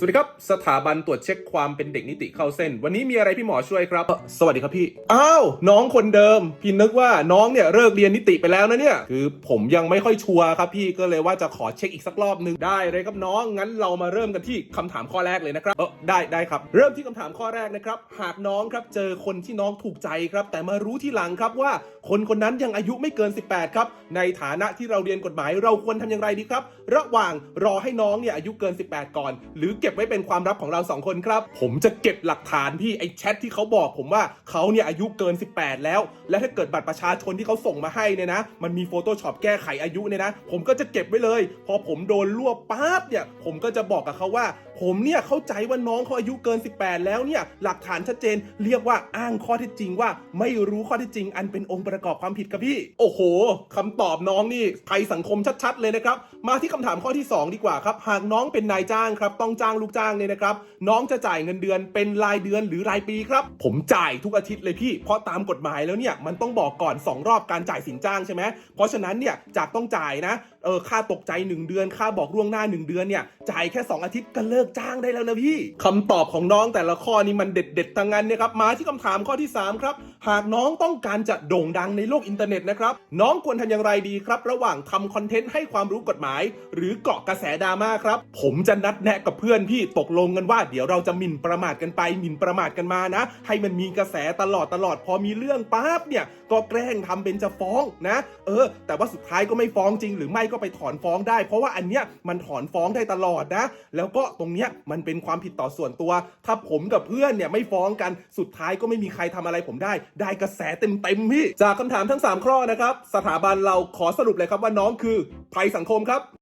สวัสดีครับ สถาบันตรวจเช็คความเป็นเด็กนิติเข้าเส้น วันนี้มีอะไรพี่หมอช่วยครับ สวัสดีครับพี่ อ้าว น้องคนเดิม พี่นึกว่าน้องเนี่ยเลิกเรียนนิติไปแล้วนะเนี่ย คือผมยังไม่ค่อยชัวร์ครับพี่ก็เลยว่าจะขอเช็คอีกสักรอบหนึงได้เลยครับน้อง งั้นเรามาเริ่มกันที่คำถามข้อแรกเลยนะครับ เออได้ได้ครับ เริ่มที่คำถามข้อแรกนะครับ หากน้องครับเจอคนที่น้องถูกใจครับ แต่มารู้ที่หลังครับว่า คนคนนั้นยังอายุไม่เกิน 18 ครับ ในฐานะที่เราเรียนกฎหมาย เราควรทำอย่างไรดีครับ ระหว่างรอให้น้องเนี่ยอายุเกิน 18 ก่อน หรือเก็บไว้เป็นความลับของเราสองคนครับ ผมจะเก็บหลักฐานพี่ไอ้แชทที่เขาบอกผมว่าเขาเนี่ยอายุเกิน 18 แล้ว และถ้าเกิดบัตรประชาชนที่เขาส่งมาให้เนี่ยนะ มันมี Photoshop แก้ไขอายุเนี่ยนะ ผมก็จะเก็บไว้เลย พอผมโดนรวบปั๊บเนี่ย ผมก็จะบอกกับเขาว่า ผมเนี่ยเข้าใจว่าน้องเขาอายุเกิน 18 แล้วเนี่ยหลักฐานชัดเจนเรียกว่าอ้างข้อเท็จจริงว่า ไม่รู้ข้อเท็จจริง อันเป็นองค์ประกอบความผิดครับพี่ โอ้โหคำตอบน้องนี่ภัยสังคมชัดๆ เลยนะครับ มาที่คำถามข้อที่ 2 ดีกว่าครับ หากน้องเป็นนายจ้างครับต้องจ้างลูกจ้างเนี่ยนะครับ น้องจะจ่ายเงินเดือนเป็นรายเดือนหรือรายปีครับ ผมจ่ายทุกอาทิตย์เลยพี่ เพราะตามกฎหมายแล้วเนี่ยมันต้องบอกก่อน 2 รอบการจ่ายสินจ้างใช่ไหมเพราะฉะนั้นเนี่ยจากต้องจ่ายนะ ออค่าตกใจ 1 เดือน ค่าบอกล่วงหน้า 1 เดือนเนี่ยจ่ายแค่ 2 อาทิตย์ก็เลิกจ้างได้แล้วนะพี่คำตอบของน้องแต่ละข้อนี้มันเด็ดเด็ดๆทั้งนั้นนะครับมาที่คำถามข้อที่ 3 ครับ หากน้องต้องการจะโด่งดังในโลกอินเทอร์เน็ตนะครับน้องควรทำอย่างไรดีครับ ระหว่างทำคอนเทนต์ให้ความรู้กฎหมาย หรือเกาะกระแสดราม่าครับ ผมจะนัดแนะกับเพื่อนพี่ตกลงกันว่า เดี๋ยวเราจะหมิ่นประมาทกันไปหมิ่นประมาทกันมานะ ให้มันมีกระแสตลอดตลอดพอมีเรื่องปั๊บเนี่ยก็แกล้งทำเป็นจะฟ้องนะ เออ แต่ว่าสุดท้ายก็ไม่ฟ้องจริง หรือไม่ก็ไปถอนฟ้องได้ เพราะว่าอันเนี้ยมันถอนฟ้องได้ตลอดนะ แล้วก็ตรงเนี้ยมันเป็นความผิดต่อส่วนตัว ถ้าผมกับเพื่อนเนี่ยไม่ฟ้องกันสุดท้ายก็ไม่มีใครทำอะไรผมได้ ได้กระแสเต็มๆพี่ จากคำถามทั้ง 3 ข้อนะครับ สถาบันเราขอสรุปเลยครับว่าน้องคือภัยสังคมครับ